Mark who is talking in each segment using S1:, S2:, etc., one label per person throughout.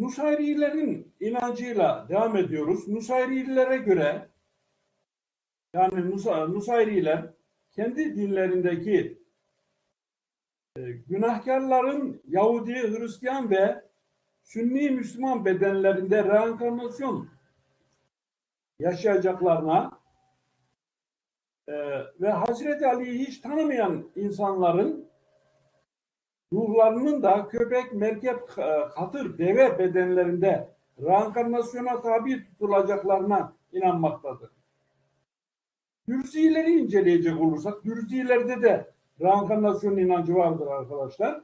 S1: Nusayrilerin inancıyla devam ediyoruz. Nusayrilere göre yani Nusa, kendi dinlerindeki e, günahkarların Yahudi, Hristiyan ve Sünni Müslüman bedenlerinde reenkarnasyon yaşayacaklarına e, ve Hazreti Ali'yi hiç tanımayan insanların ruhlarının da köpek, merkep, katır, deve bedenlerinde reenkarnasyona tabi tutulacaklarına inanmaktadır. Dürzileri inceleyecek olursak, Dürzilerde de reenkarnasyon inancı vardır arkadaşlar.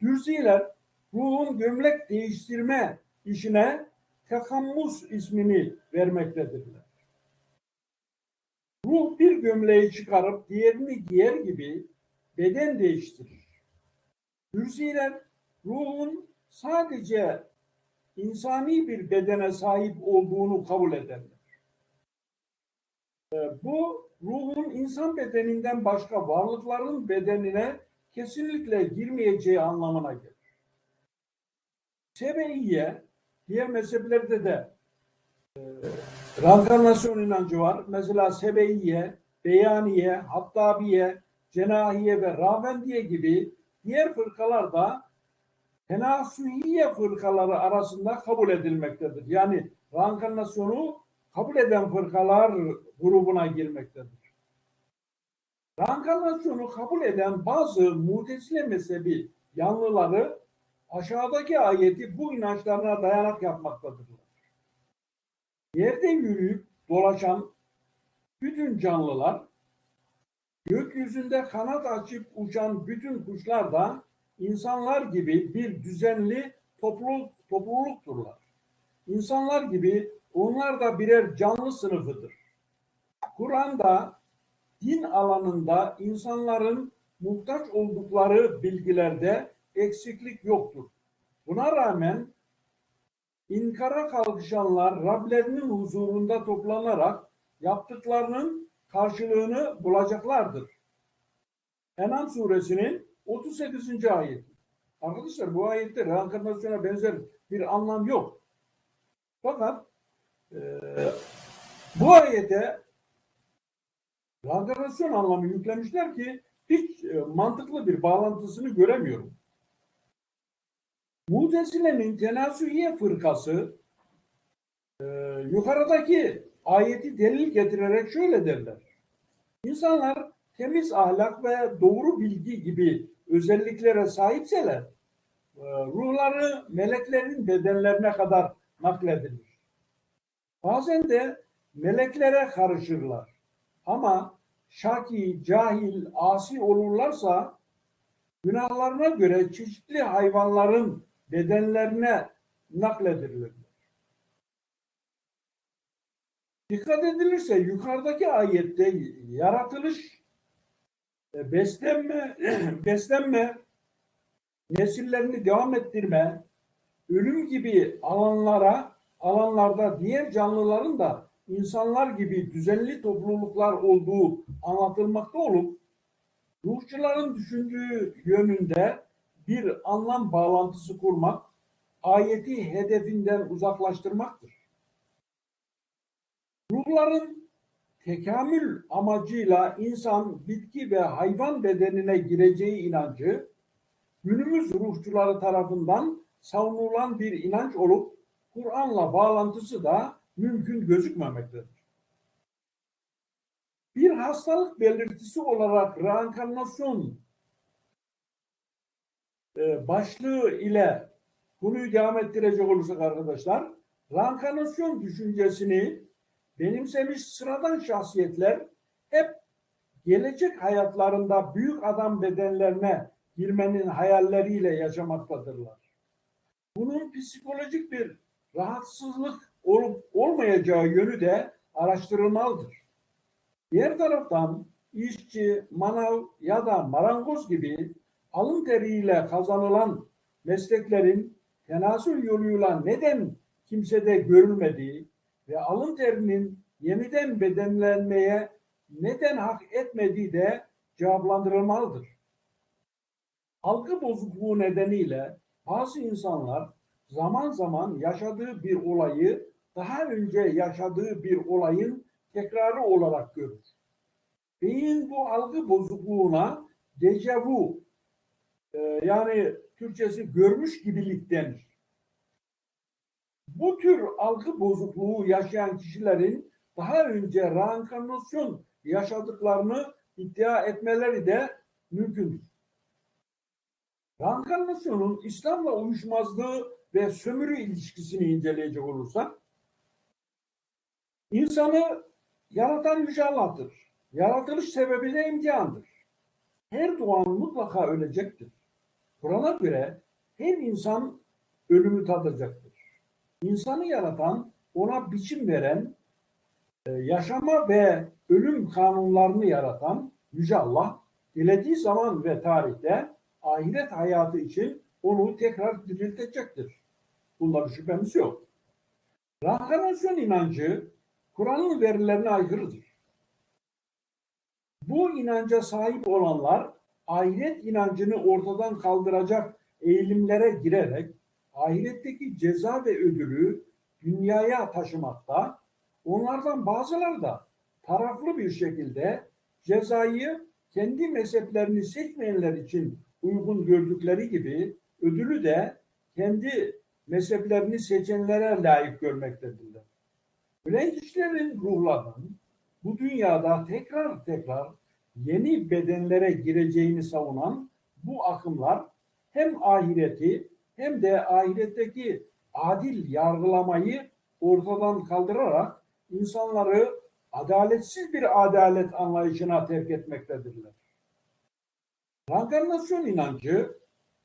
S1: Dürziler ruhun gömlek değiştirme işine tekammus ismini vermektedirler. Ruh bir gömleği çıkarıp diğerini giyer gibi beden değiştirir. Hürsiler ruhun sadece insani bir bedene sahip olduğunu kabul ederler. Ee, bu ruhun insan bedeninden başka varlıkların bedenine kesinlikle girmeyeceği anlamına gelir. Sebeiye diğer mezheplerde de e, reenkarnasyon inancı var. Mesela Sebeiye, Beyaniye, Hattabiye, Cenahiye ve Ravendiye gibi diğer fırkalar da tenasuhiye fırkaları arasında kabul edilmektedir. Yani reenkarnasyonu kabul eden fırkalar grubuna girmektedir. Reenkarnasyonu kabul eden bazı mutezile mezhebi yanlıları aşağıdaki ayeti bu inançlarına dayanak yapmaktadırlar. Yerde yürüyüp dolaşan bütün canlılar, gökyüzünde kanat açıp uçan bütün kuşlar da insanlar gibi bir düzenli topluluk, toplulukturlar. İnsanlar gibi onlar da birer canlı sınıfıdır. Kur'an'da din alanında insanların muhtaç oldukları bilgilerde eksiklik yoktur. Buna rağmen inkara kalkışanlar Rablerinin huzurunda toplanarak yaptıklarının karşılığını bulacaklardır. Enam suresinin 38. ayeti. Arkadaşlar bu ayette reenkarnasyona benzer bir anlam yok. Fakat e, bu ayete reenkarnasyon anlamı yüklemişler ki hiç e, mantıklı bir bağlantısını göremiyorum. Mutezile'nin tenasühiye fırkası e, yukarıdaki ayeti delil getirerek şöyle derler. İnsanlar temiz ahlak ve doğru bilgi gibi özelliklere sahipseler e, ruhları meleklerin bedenlerine kadar nakledilir. Bazen de meleklere karışırlar. Ama şaki, cahil, asi olurlarsa günahlarına göre çeşitli hayvanların bedenlerine nakledilirler. Dikkat edilirse yukarıdaki ayette yaratılış, e, beslenme, beslenme, nesillerini devam ettirme, ölüm gibi alanlara, alanlarda diğer canlıların da insanlar gibi düzenli topluluklar olduğu anlatılmakta olup, ruhçuların düşündüğü yönünde bir anlam bağlantısı kurmak, ayeti hedefinden uzaklaştırmaktır. Ruhların tekamül amacıyla insan, bitki ve hayvan bedenine gireceği inancı, günümüz ruhçuları tarafından savunulan bir inanç olup, Kur'an'la bağlantısı da mümkün gözükmemektedir. Bir hastalık belirtisi olarak reenkarnasyon e, başlığı ile konuyu devam ettirecek olursak arkadaşlar, reenkarnasyon düşüncesini benimsemiş sıradan şahsiyetler hep gelecek hayatlarında büyük adam bedenlerine girmenin hayalleriyle yaşamaktadırlar. Bunun psikolojik bir rahatsızlık olup olmayacağı yönü de araştırılmalıdır. Diğer taraftan işçi, manav ya da marangoz gibi alın teriyle kazanılan mesleklerin tenasül yoluyla neden kimsede görülmediği ve alın terinin yeniden bedenlenmeye neden hak etmediği de cevaplandırılmalıdır. Algı bozukluğu nedeniyle bazı insanlar zaman zaman yaşadığı bir olayı daha önce yaşadığı bir olayın tekrarı olarak görür. Beyin bu algı bozukluğuna dejavu e, yani Türkçesi görmüş gibilik denir. Bu tür algı bozukluğu yaşayan kişilerin daha önce reenkarnasyon yaşadıklarını iddia etmeleri de mümkündür. Reenkarnasyonun İslam'la uyuşmazlığı ve sömürü ilişkisini inceleyecek olursak, insanı yaratan Yüce Allah'tır. Yaratılış sebebi de imtihandır. Her doğan mutlaka ölecektir. Kur'an'a göre her insan ölümü tadacaktır. İnsanı yaratan, ona biçim veren, e, yaşama ve ölüm kanunlarını yaratan Yüce Allah, dilediği zaman ve tarihte ahiret hayatı için onu tekrar diriltecektir. Bunda bir şüphemiz yok. Reenkarnasyon inancı Kur'an'ın verilerine aykırıdır. Bu inanca sahip olanlar ahiret inancını ortadan kaldıracak eğilimlere girerek ahiretteki ceza ve ödülü dünyaya taşımakta, onlardan bazıları da taraflı bir şekilde cezayı kendi mezheplerini seçmeyenler için uygun gördükleri gibi ödülü de kendi mezheplerini seçenlere layık görmektedirler. Ölen kişilerin ruhlarının bu dünyada tekrar tekrar yeni bedenlere gireceğini savunan bu akımlar hem ahireti hem de ahiretteki adil yargılamayı ortadan kaldırarak insanları adaletsiz bir adalet anlayışına terk etmektedirler. Reenkarnasyon inancı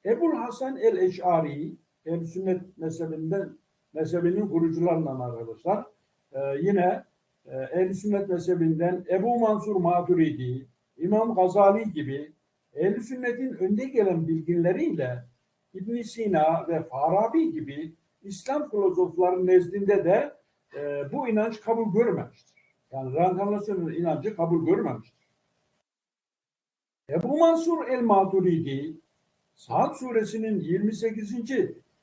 S1: Ebul Hasan el-Eş'ari el sünnet mezhebinden mezhebinin kurucularından arkadaşlar. Ee, yine e, el sünnet mezhebinden Ebu Mansur Maturidi, İmam Gazali gibi ehl sünnetin önde gelen bilginleriyle İbn Sina ve Farabi gibi İslam filozofların nezdinde de e, bu inanç kabul görmemiştir. Yani reenkarnasyonun inancı kabul görmemiştir. Ebu Mansur el-Maturidi Saat suresinin 28.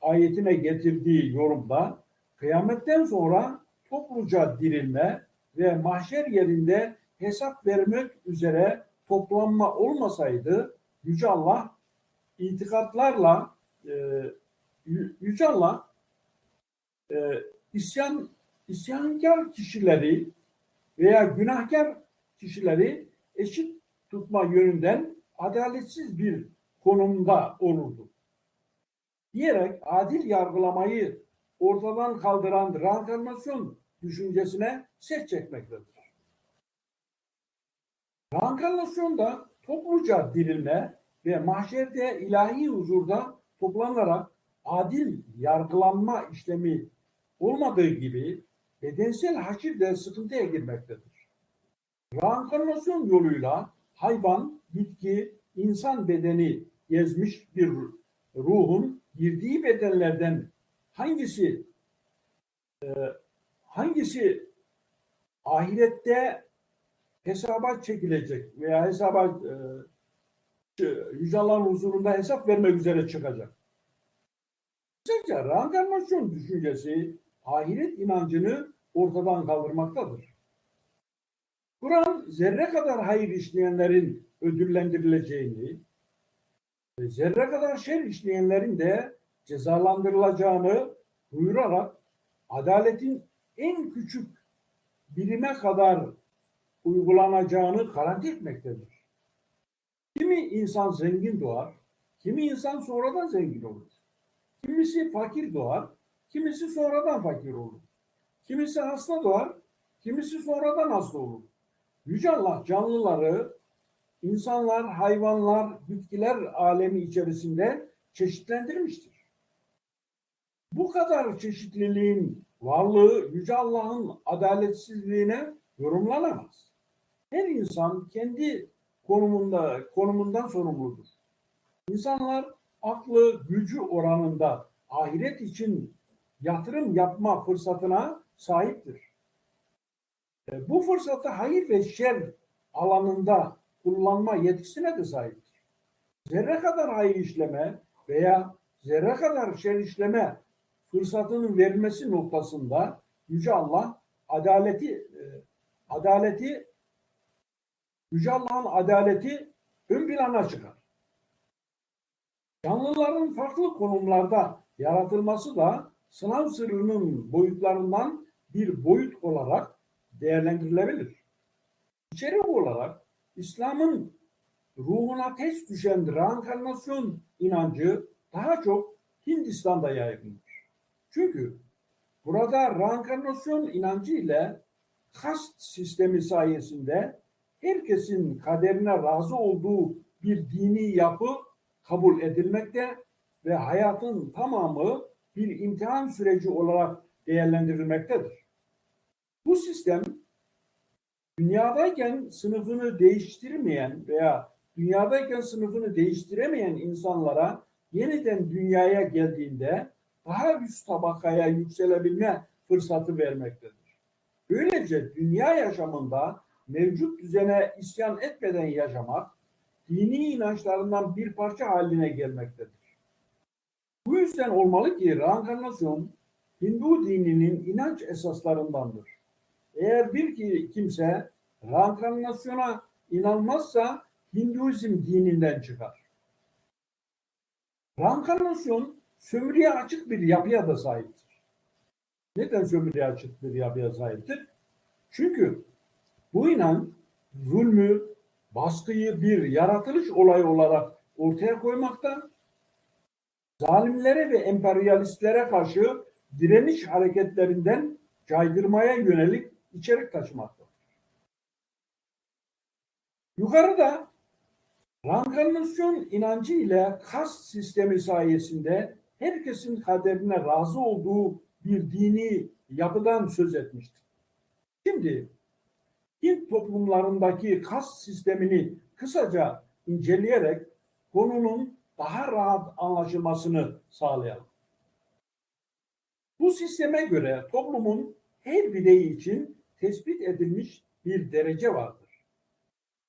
S1: ayetine getirdiği yorumda kıyametten sonra topluca dirilme ve mahşer yerinde hesap vermek üzere toplanma olmasaydı Yüce Allah itikatlarla e, Yüce Allah e, isyan isyankar kişileri veya günahkar kişileri eşit tutma yönünden adaletsiz bir konumda olurdu. Diyerek adil yargılamayı ortadan kaldıran reenkarnasyon düşüncesine ses çekmektedir. Reenkarnasyonda topluca dirilme ve mahşerde ilahi huzurda toplanarak adil yargılanma işlemi olmadığı gibi bedensel haşir de sıkıntıya girmektedir. Reenkarnasyon yoluyla hayvan, bitki, insan bedeni gezmiş bir ruhun girdiği bedenlerden hangisi e, hangisi ahirette hesaba çekilecek veya hesaba e, Yüce Allah'ın huzurunda hesap vermek üzere çıkacak. Kısaca reenkarnasyon düşüncesi ahiret inancını ortadan kaldırmaktadır. Kur'an zerre kadar hayır işleyenlerin ödüllendirileceğini, zerre kadar şer işleyenlerin de cezalandırılacağını buyurarak adaletin en küçük birime kadar uygulanacağını garanti etmektedir. Kimi insan zengin doğar, kimi insan sonradan zengin olur. Kimisi fakir doğar, kimisi sonradan fakir olur. Kimisi hasta doğar, kimisi sonradan hasta olur. Yüce Allah canlıları, insanlar, hayvanlar, bitkiler alemi içerisinde çeşitlendirmiştir. Bu kadar çeşitliliğin varlığı Yüce Allah'ın adaletsizliğine yorumlanamaz. Her insan kendi konumunda konumundan sorumludur. İnsanlar aklı gücü oranında ahiret için yatırım yapma fırsatına sahiptir. E, bu fırsatı hayır ve şer alanında kullanma yetkisine de sahiptir. Zerre kadar hayır işleme veya zerre kadar şer işleme fırsatının verilmesi noktasında Yüce Allah adaleti e, adaleti Yüce Allah'ın adaleti ön plana çıkar. Canlıların farklı konumlarda yaratılması da sınav sırrının boyutlarından bir boyut olarak değerlendirilebilir. İçerik olarak İslam'ın ruhuna ters düşen reenkarnasyon inancı daha çok Hindistan'da yaygındır. Çünkü burada reenkarnasyon inancı ile kast sistemi sayesinde herkesin kaderine razı olduğu bir dini yapı kabul edilmekte ve hayatın tamamı bir imtihan süreci olarak değerlendirilmektedir. Bu sistem dünyadayken sınıfını değiştirmeyen veya dünyadayken sınıfını değiştiremeyen insanlara yeniden dünyaya geldiğinde daha üst tabakaya yükselebilme fırsatı vermektedir. Böylece dünya yaşamında mevcut düzene isyan etmeden yaşamak, dini inançlarından bir parça haline gelmektedir. Bu yüzden olmalı ki reenkarnasyon Hindu dininin inanç esaslarındandır. Eğer bir ki kimse reenkarnasyona inanmazsa Hinduizm dininden çıkar. Reenkarnasyon sömürüye açık bir yapıya da sahiptir. Neden sömürüye açık bir yapıya sahiptir? Çünkü bu inanç zulmü, baskıyı bir yaratılış olayı olarak ortaya koymakta, zalimlere ve emperyalistlere karşı direniş hareketlerinden caydırmaya yönelik içerik taşımaktadır. Yukarıda reenkarnasyon inancı ile kas sistemi sayesinde herkesin kaderine razı olduğu bir dini yapıdan söz etmiştir. Şimdi Hint toplumlarındaki kas sistemini kısaca inceleyerek konunun daha rahat anlaşılmasını sağlayalım. Bu sisteme göre toplumun her bireyi için tespit edilmiş bir derece vardır.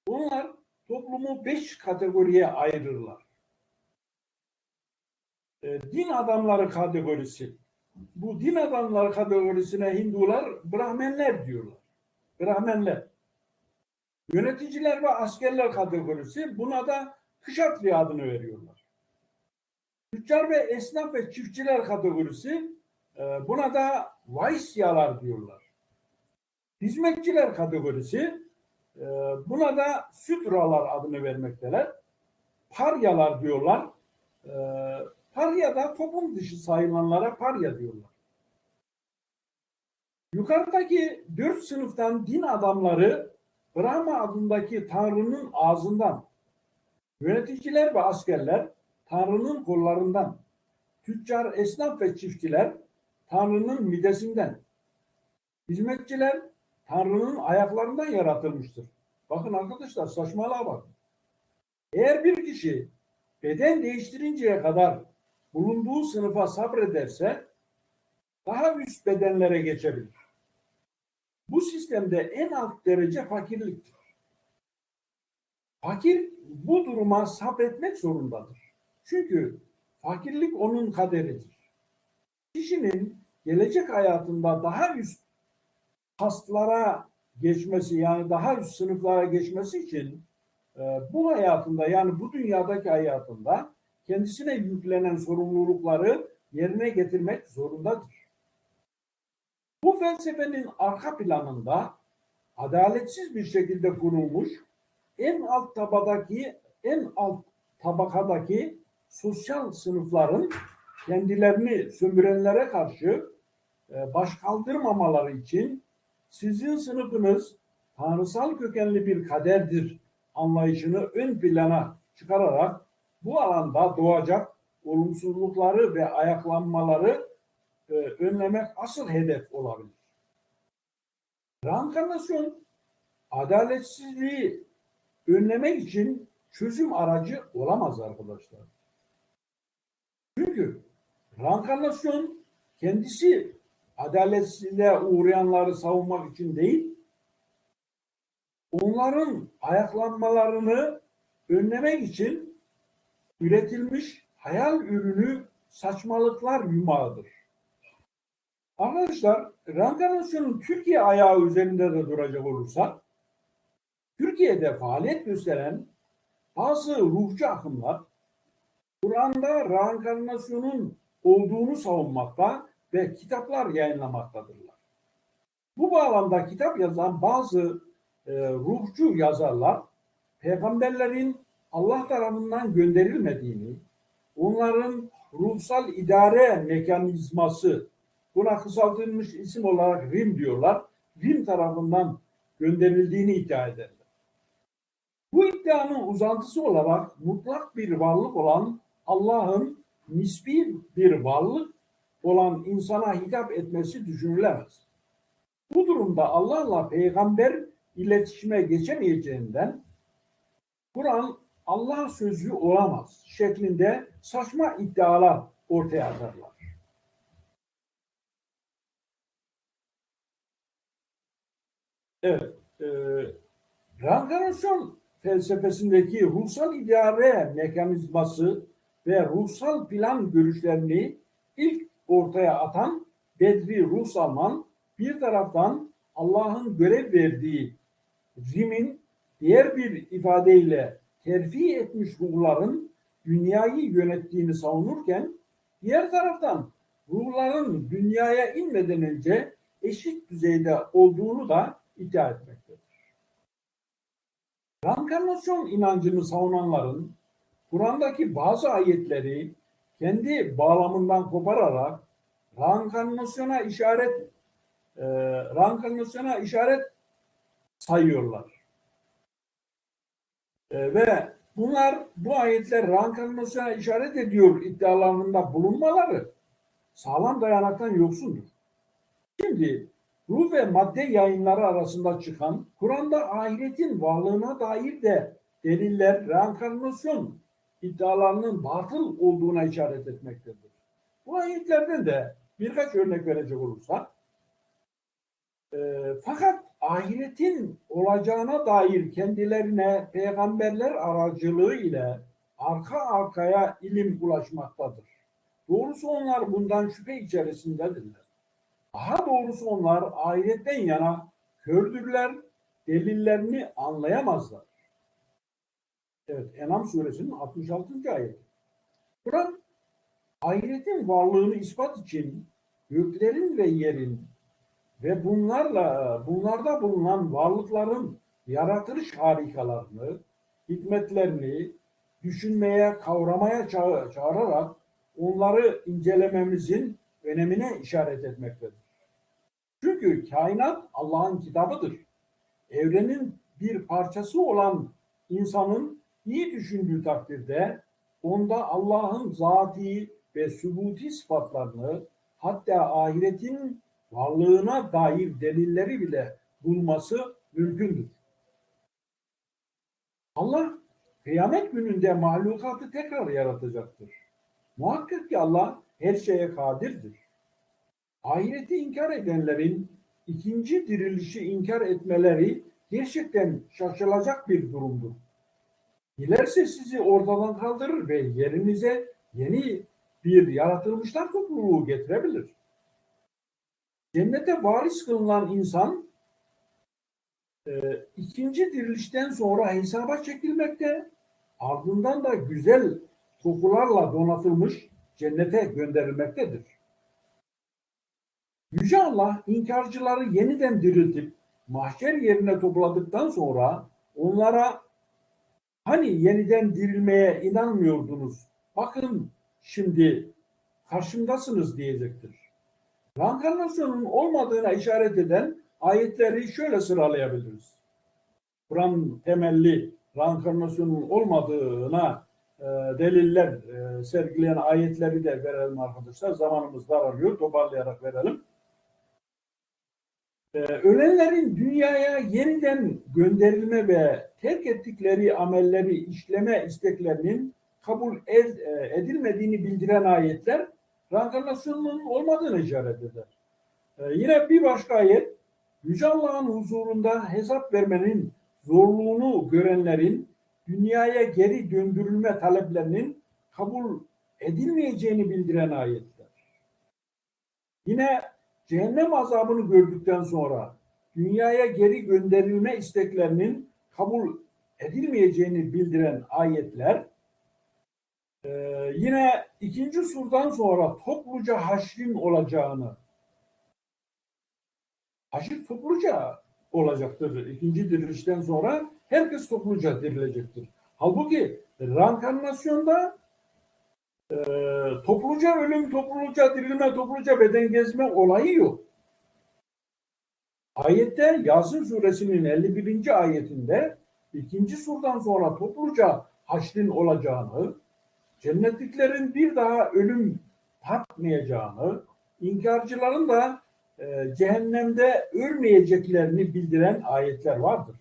S1: Bunlar toplumu beş kategoriye ayırırlar. E, din adamları kategorisi. Bu din adamları kategorisine Hindular Brahmenler diyorlar. Brahmenler. Yöneticiler ve askerler kategorisi buna da Kışatri adını veriyorlar. Tüccar ve esnaf ve çiftçiler kategorisi e, buna da Vaisyalar diyorlar. Hizmetçiler kategorisi e, buna da Sütralar adını vermekteler. Paryalar diyorlar. E, parya da toplum dışı sayılanlara parya diyorlar. Yukarıdaki dört sınıftan din adamları Brahma adındaki Tanrı'nın ağzından, yöneticiler ve askerler Tanrı'nın kollarından, tüccar, esnaf ve çiftçiler Tanrı'nın midesinden, hizmetçiler Tanrı'nın ayaklarından yaratılmıştır. Bakın arkadaşlar saçmalığa bakın. Eğer bir kişi beden değiştirinceye kadar bulunduğu sınıfa sabrederse daha üst bedenlere geçebilir. Bu sistemde en alt derece fakirliktir. Fakir bu duruma sabretmek zorundadır. Çünkü fakirlik onun kaderidir. Kişinin gelecek hayatında daha üst kastlara geçmesi yani daha üst sınıflara geçmesi için e, bu hayatında yani bu dünyadaki hayatında kendisine yüklenen sorumlulukları yerine getirmek zorundadır. Bu felsefenin arka planında adaletsiz bir şekilde kurulmuş en alt tabadaki en alt tabakadaki sosyal sınıfların kendilerini sömürenlere karşı e, baş kaldırmamaları için sizin sınıfınız tanrısal kökenli bir kaderdir anlayışını ön plana çıkararak bu alanda doğacak olumsuzlukları ve ayaklanmaları e, önlemek asıl hedef olabilir. Reenkarnasyon adaletsizliği önlemek için çözüm aracı olamaz arkadaşlar. Çünkü reenkarnasyon kendisi adaletsizliğe uğrayanları savunmak için değil, onların ayaklanmalarını önlemek için üretilmiş hayal ürünü saçmalıklar yumağıdır. Arkadaşlar reenkarnasyonun Türkiye ayağı üzerinde de duracak olursak Türkiye'de faaliyet gösteren bazı ruhçu akımlar Kur'an'da reenkarnasyonun olduğunu savunmakta ve kitaplar yayınlamaktadırlar. Bu bağlamda kitap yazan bazı e, ruhçu yazarlar peygamberlerin Allah tarafından gönderilmediğini, onların ruhsal idare mekanizması, buna kısaltılmış isim olarak RIM diyorlar, RIM tarafından gönderildiğini iddia ederler. Bu iddianın uzantısı olarak mutlak bir varlık olan Allah'ın nispi bir varlık olan insana hitap etmesi düşünülemez. Bu durumda Allah'la peygamber iletişime geçemeyeceğinden Kur'an Allah sözü olamaz şeklinde saçma iddialar ortaya atarlar. Evet, e, reenkarnasyon felsefesindeki ruhsal idare mekanizması ve ruhsal plan görüşlerini ilk ortaya atan Bedri Ruhsalman bir taraftan Allah'ın görev verdiği Rim'in diğer bir ifadeyle terfi etmiş ruhların dünyayı yönettiğini savunurken diğer taraftan ruhların dünyaya inmeden önce eşit düzeyde olduğunu da iddia etmektedir. Reenkarnasyon inancını savunanların Kur'an'daki bazı ayetleri kendi bağlamından kopararak reenkarnasyona işaret e, işaret sayıyorlar. E, ve bunlar bu ayetler reenkarnasyona işaret ediyor iddialarında bulunmaları sağlam dayanaktan yoksundur. Şimdi ruh ve madde yayınları arasında çıkan Kur'an'da ahiretin varlığına dair de deliller reenkarnasyon iddialarının batıl olduğuna işaret etmektedir. Bu ayetlerden de birkaç örnek verecek olursak e, fakat ahiretin olacağına dair kendilerine peygamberler aracılığı ile arka arkaya ilim ulaşmaktadır. Doğrusu onlar bundan şüphe içerisindedirler. Daha doğrusu onlar ahiretten yana kördürler, delillerini anlayamazlar. Evet, Enam suresinin 66. ayeti. Kur'an ahiretin varlığını ispat için göklerin ve yerin ve bunlarla bunlarda bulunan varlıkların yaratılış harikalarını, hikmetlerini düşünmeye, kavramaya ça çağırarak onları incelememizin önemine işaret etmektedir. Çünkü kainat Allah'ın kitabıdır. Evrenin bir parçası olan insanın iyi düşündüğü takdirde onda Allah'ın zati ve sübuti sıfatlarını hatta ahiretin varlığına dair delilleri bile bulması mümkündür. Allah kıyamet gününde mahlukatı tekrar yaratacaktır. Muhakkak ki Allah her şeye kadirdir. Ahireti inkar edenlerin ikinci dirilişi inkar etmeleri gerçekten şaşılacak bir durumdur. Dilerse sizi ortadan kaldırır ve yerinize yeni bir yaratılmışlar topluluğu getirebilir. Cennete varis kılınan insan e, ikinci dirilişten sonra hesaba çekilmekte, ardından da güzel kokularla donatılmış cennete gönderilmektedir. Yüce Allah inkarcıları yeniden diriltip mahşer yerine topladıktan sonra onlara hani yeniden dirilmeye inanmıyordunuz, bakın şimdi karşımdasınız diyecektir. Reenkarnasyonun olmadığına işaret eden ayetleri şöyle sıralayabiliriz. Kur'an temelli reenkarnasyonun olmadığına e, deliller e, sergileyen ayetleri de verelim arkadaşlar. Zamanımız daralıyor. Toparlayarak verelim. E, ölenlerin dünyaya yeniden gönderilme ve terk ettikleri amelleri işleme isteklerinin kabul e, edilmediğini bildiren ayetler reenkarnasyonun olmadığını işaret eder. Ee, yine bir başka ayet, Yüce Allah'ın huzurunda hesap vermenin zorluğunu görenlerin dünyaya geri döndürülme taleplerinin kabul edilmeyeceğini bildiren ayetler. Yine cehennem azabını gördükten sonra dünyaya geri gönderilme isteklerinin kabul edilmeyeceğini bildiren ayetler e, yine ikinci surdan sonra topluca haşrin olacağını haşir topluca olacaktır. İkinci dirilişten sonra herkes topluca dirilecektir. Halbuki reenkarnasyonda e, topluca ölüm, topluca dirilme, topluca beden gezme olayı yok. Ayette Yasin suresinin 51. ayetinde ikinci surdan sonra topluca haşrin olacağını, cennetliklerin bir daha ölüm tatmayacağını, inkarcıların da e, cehennemde ölmeyeceklerini bildiren ayetler vardır.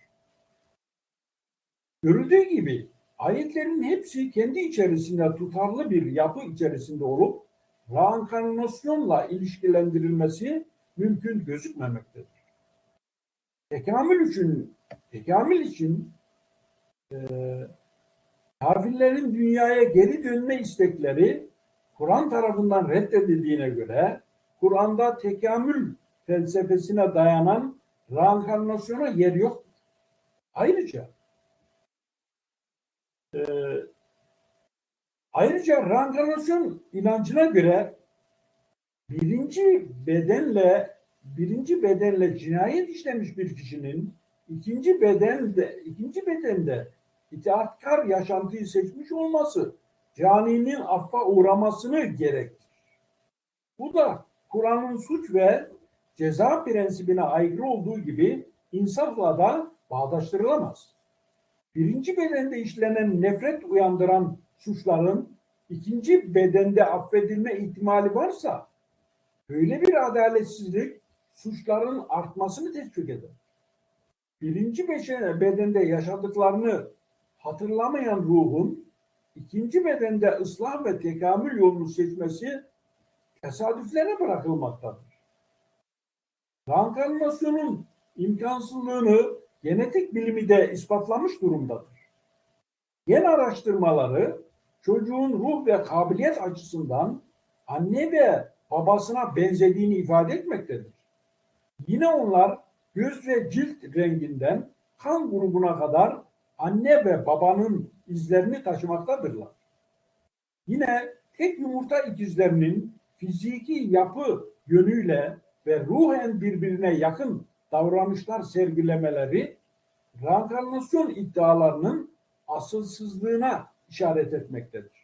S1: Görüldüğü gibi ayetlerin hepsi kendi içerisinde tutarlı bir yapı içerisinde olup reenkarnasyonla ilişkilendirilmesi mümkün gözükmemektedir. Tekamül için tekamül için e, kafirlerin dünyaya geri dönme istekleri Kur'an tarafından reddedildiğine göre Kur'an'da tekamül felsefesine dayanan reenkarnasyona yer yok. Ayrıca e, ayrıca reenkarnasyon inancına göre birinci bedenle birinci bedenle cinayet işlemiş bir kişinin ikinci bedende ikinci bedende itaatkar yaşantıyı seçmiş olması caninin affa uğramasını gerektir. Bu da Kur'an'ın suç ve ceza prensibine aykırı olduğu gibi insafla da bağdaştırılamaz. Birinci bedende işlenen nefret uyandıran suçların ikinci bedende affedilme ihtimali varsa böyle bir adaletsizlik suçların artmasını teşvik eder. Birinci bedende yaşadıklarını hatırlamayan ruhun ikinci bedende ıslah ve tekamül yolunu seçmesi tesadüflere bırakılmaktadır. Reenkarnasyonun imkansızlığını genetik bilimi de ispatlamış durumdadır. Gen araştırmaları çocuğun ruh ve kabiliyet açısından anne ve babasına benzediğini ifade etmektedir. Yine onlar göz ve cilt renginden kan grubuna kadar anne ve babanın izlerini taşımaktadırlar. Yine tek yumurta ikizlerinin fiziki yapı yönüyle ve ruhen birbirine yakın davranışlar sergilemeleri reenkarnasyon iddialarının asılsızlığına işaret etmektedir.